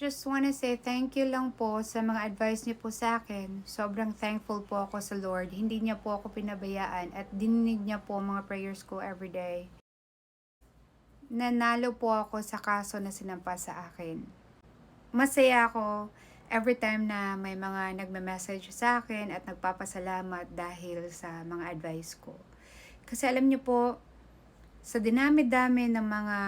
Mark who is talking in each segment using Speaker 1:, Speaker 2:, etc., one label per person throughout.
Speaker 1: Just wanna say thank you lang po sa mga advice niyo po sa akin. Sobrang thankful po ako sa Lord. Hindi niya po ako pinabayaan at dininig niya po mga prayers ko everyday. Nanalo po ako sa kaso na sinampa sa akin. Masaya ako every time na may mga nagme-message sa akin at nagpapasalamat dahil sa mga advice ko. Kasi alam niyo po, sa dinami-dami ng mga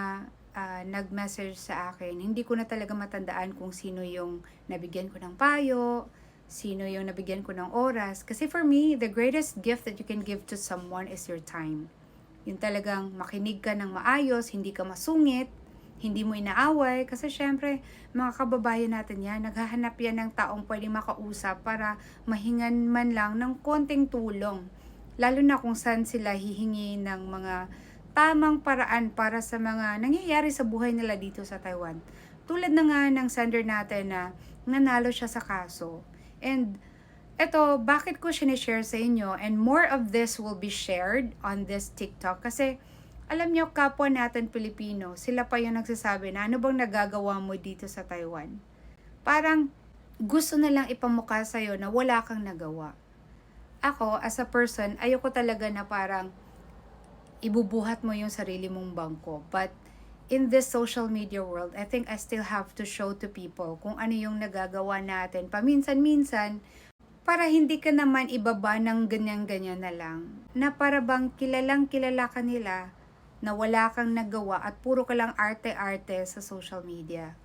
Speaker 1: ah, nag-message sa akin, hindi ko na talaga matandaan kung sino yung nabigyan ko ng payo, sino yung nabigyan ko ng oras. Kasi for me, the greatest gift that you can give to someone is your time. Yung talagang makinig ka ng maayos, hindi ka masungit, hindi mo inaaway. Kasi syempre, mga kababayan natin yan, naghahanap yan ng taong pwedeng makausap para mahingan man lang ng konting tulong. Lalo na kung saan sila hihingi ng mga tamang paraan para sa mga nangyayari sa buhay nila dito sa Taiwan. Tulad na nga ng sender natin na nanalo siya sa kaso. And eto, bakit ko siya share sa inyo? And more of this will be shared on this TikTok. Kasi alam nyo, kapwa natin Pilipino, sila pa yung nagsasabi na ano bang nagagawa mo dito sa Taiwan? Parang gusto na lang ipamukha sa'yo na wala kang nagawa. Ako, as a person, ayoko talaga na parang ibubuhat mo yung sarili mong bangko. But in this social media world, I think I still have to show to people kung ano yung nagagawa natin paminsan-minsan para hindi ka naman ibaba ng ganyan-ganyan na lang. Na para bang kilalang kilala ka nila na wala kang nagawa at puro ka lang arte-arte sa social media.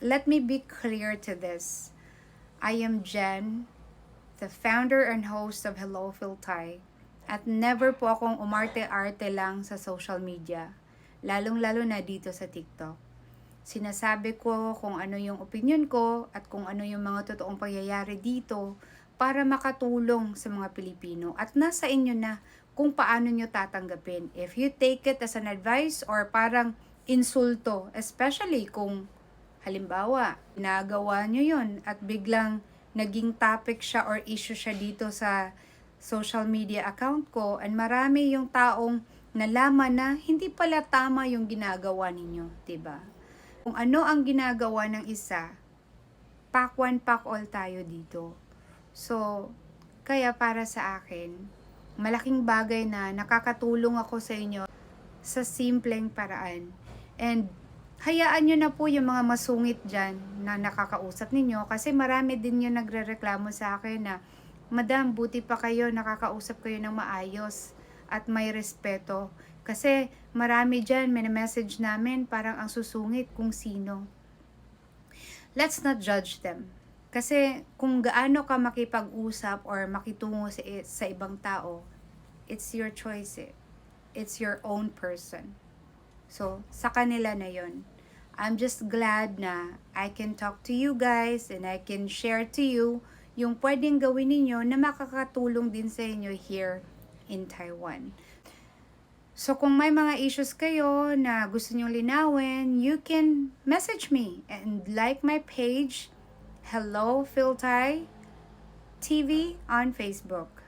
Speaker 1: Let me be clear to this. I am Jen, the founder and host of Hello Phil. At never po akong umarte-arte lang sa social media, lalong-lalo na dito sa TikTok. Sinasabi ko kung ano yung opinion ko at kung ano yung mga totoong pangyayari dito para makatulong sa mga Pilipino. At nasa inyo na kung paano nyo tatanggapin. If you take it as an advice or parang insulto, especially kung halimbawa, ginagawa nyo yun at biglang naging topic siya or issue siya dito sa social media account ko and marami yung taong nalaman na hindi pala tama yung ginagawa ninyo, 'di ba? Kung ano ang ginagawa ng isa, pack one, pack all tayo dito. So, kaya para sa akin, malaking bagay na nakakatulong ako sa inyo sa simpleng paraan. And hayaan nyo na po yung mga masungit dyan na nakakausap ninyo kasi marami din yung nagre-reklamo sa akin na Madam, buti pa kayo, nakakausap kayo ng maayos at may respeto. Kasi marami dyan, may message namin, parang ang susungit kung sino. Let's not judge them. Kasi kung gaano ka makipag-usap or makitungo sa, sa ibang tao, it's your choice eh. It's your own person. So, sa kanila na yon. I'm just glad na I can talk to you guys and I can share to you yung pwedeng gawin ninyo na makakatulong din sa inyo here in Taiwan. So kung may mga issues kayo na gusto nyo linawin, you can message me and like my page, Hello Phil Thai TV on Facebook.